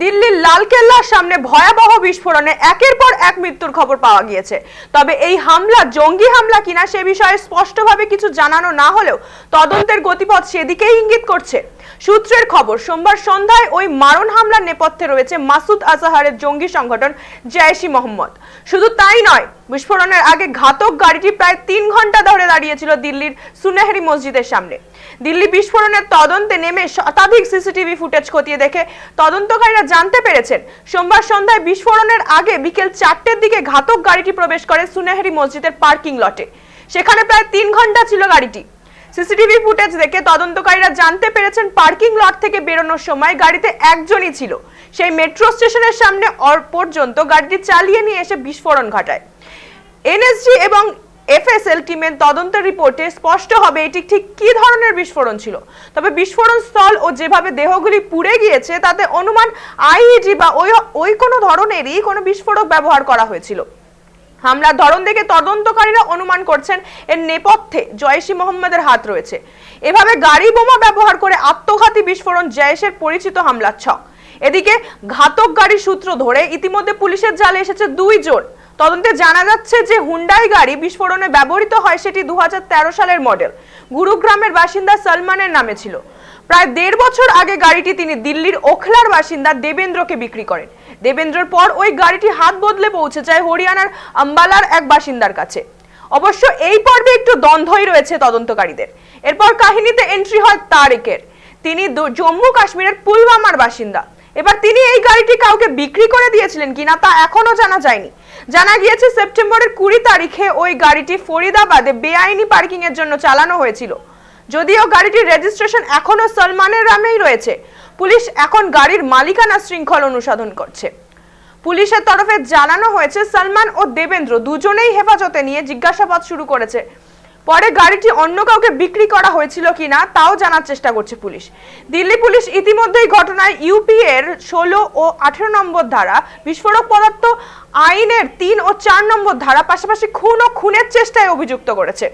দিল্লির লালকেল্লার সামনে ভয়াবহ বিস্ফোরণে একের পর এক মৃত্যুর খবর পাওয়া গিয়েছে। তবে এই হামলা, জঙ্গি হামলা কিনা সে বিষয়ে স্পষ্টভাবে কিছু জানানো না হলেও তদন্তের গতিপথ সেদিকেই ইঙ্গিত করছে। সূত্রের খবর, সোমবার সন্ধ্যায় ওই মারণ হামলার নেপথ্যে রয়েছে মাসুদ আজাহারের জঙ্গি সংগঠন জয়শি মোহাম্মদ। শুধু তাই নয় বিস্ফোরণের আগে ঘাতক গাড়িটি প্রায় তিন ঘণ্টা ধরে দাঁড়িয়েছিল দিল্লির সুনেহরি মসজিদের সামনে। দিল্লি বিস্ফোরণের তদন্তে নেমে শতাধিক সিসিটিভি ফুটেজ খতিয়ে দেখে তদন্তকারীরা জানতে পেরেছেন, সোমবার সন্ধ্যায় বিস্ফোরণের আগে বিকেল চারটের দিকে ঘাতক গাড়িটি প্রবেশ করে সুনেহরি মসজিদের পার্কিং লটে। সেখানে প্রায় তিন ঘণ্টা ছিল গাড়িটি। সিসিটিভি ফুটেজ দেখে তদন্তকারীরা জানতে পেরেছেন পার্কিং লট থেকে বেরোনোর সময় গাড়িতে একজনই ছিল। সেই মেট্রো স্টেশনের সামনে পর্যন্ত গাড়িটি চালিয়ে নিয়ে এসে বিস্ফোরণ ঘটায়। এনএসজি এবং এফএসএল টিমের তদন্তের রিপোর্টে স্পষ্ট হবে এটি ঠিক কী ধরনের বিস্ফোরণ ছিল। তবে বিস্ফোরণ স্থল ও যেভাবে দেহগুলি পুড়ে গিয়েছে, তাতে অনুমান আইইডি বা ওই ওই কোনো ধরনেরই কোনো বিস্ফোরক ব্যবহার করা হয়েছিল। হামলার ধরন দেখে তদন্তকারীরা অনুমান করছেন এর নেপথ্যে জয়শি মোহাম্মদের হাত রয়েছে। এভাবে গাড়ি বোমা ব্যবহার করে আত্মঘাতী বিস্ফোরণ জয়েশের পরিচিত হামলার ছক। এদিকে ঘাতক গাড়ি সূত্র ধরে ইতিমধ্যে পুলিশের জালে এসেছে দুইজন তদন্তে জানা যাচ্ছে যে হুন্ডাই গাড়ি বিস্ফোরণে ব্যবহৃত হয় সেটি দু হাজার তেরো সালের মডেল। গুরুগ্রামের বাসিন্দা সলমানের নামে ছিল। প্রায় দেড় বছর আগে গাড়িটি তিনি দিল্লির ওখলার বাসিন্দা দেবেন্দ্রকে বিক্রি করেন। দেবেন্দ্রর পর ওই গাড়িটি হাত বদলে পৌঁছে যায় হরিয়ানার আম্বালার এক বাসিন্দার কাছে। অবশ্য এই পর্বে একটু দ্বন্দ্বই রয়েছে তদন্তকারীদের। এরপর কাহিনীতে এন্ট্রি হয় তারেকের। তিনি জম্মু কাশ্মীরের পুলওয়ামার বাসিন্দা। এবার তিনি এই গাড়িটি কাউকে বিক্রি করে দিয়েছিলেন কিনা তা এখনও জানা যায়নি। জানা গিয়েছে, সেপ্টেম্বরের কুড়ি তারিখে ওই গাড়িটি ফরিদাবাদে বেআইনি পার্কিং এর জন্য চালানো হয়েছিল। যদিও গাড়িটির রেজিস্ট্রেশন এখনও সলমানের নামেই রয়েছে, পুলিশ এখন গাড়ির মালিকানা শৃঙ্খল অনুসাধন করছে। পুলিশের তরফে জানানো হয়েছে, সলমান ও দেবেন্দ্র দুজনেই হেফাজতে নিয়ে জিজ্ঞাসাবাদ শুরু করেছে। পরে গাড়িটি অন্য কাউকে বিক্রি করা হয়েছিল কিনা তাও জানার চেষ্টা করছে পুলিশ। দিল্লি পুলিশ ইতিমধ্যেই ঘটনায় ইউপি এর ষোলো ও আঠেরো নম্বর ধারা, বিস্ফোরক পদার্থ, আইনের তিন ও চার নম্বর ধারা পাশাপাশি খুন ও খুনের চেষ্টায় অভিযুক্ত করেছে।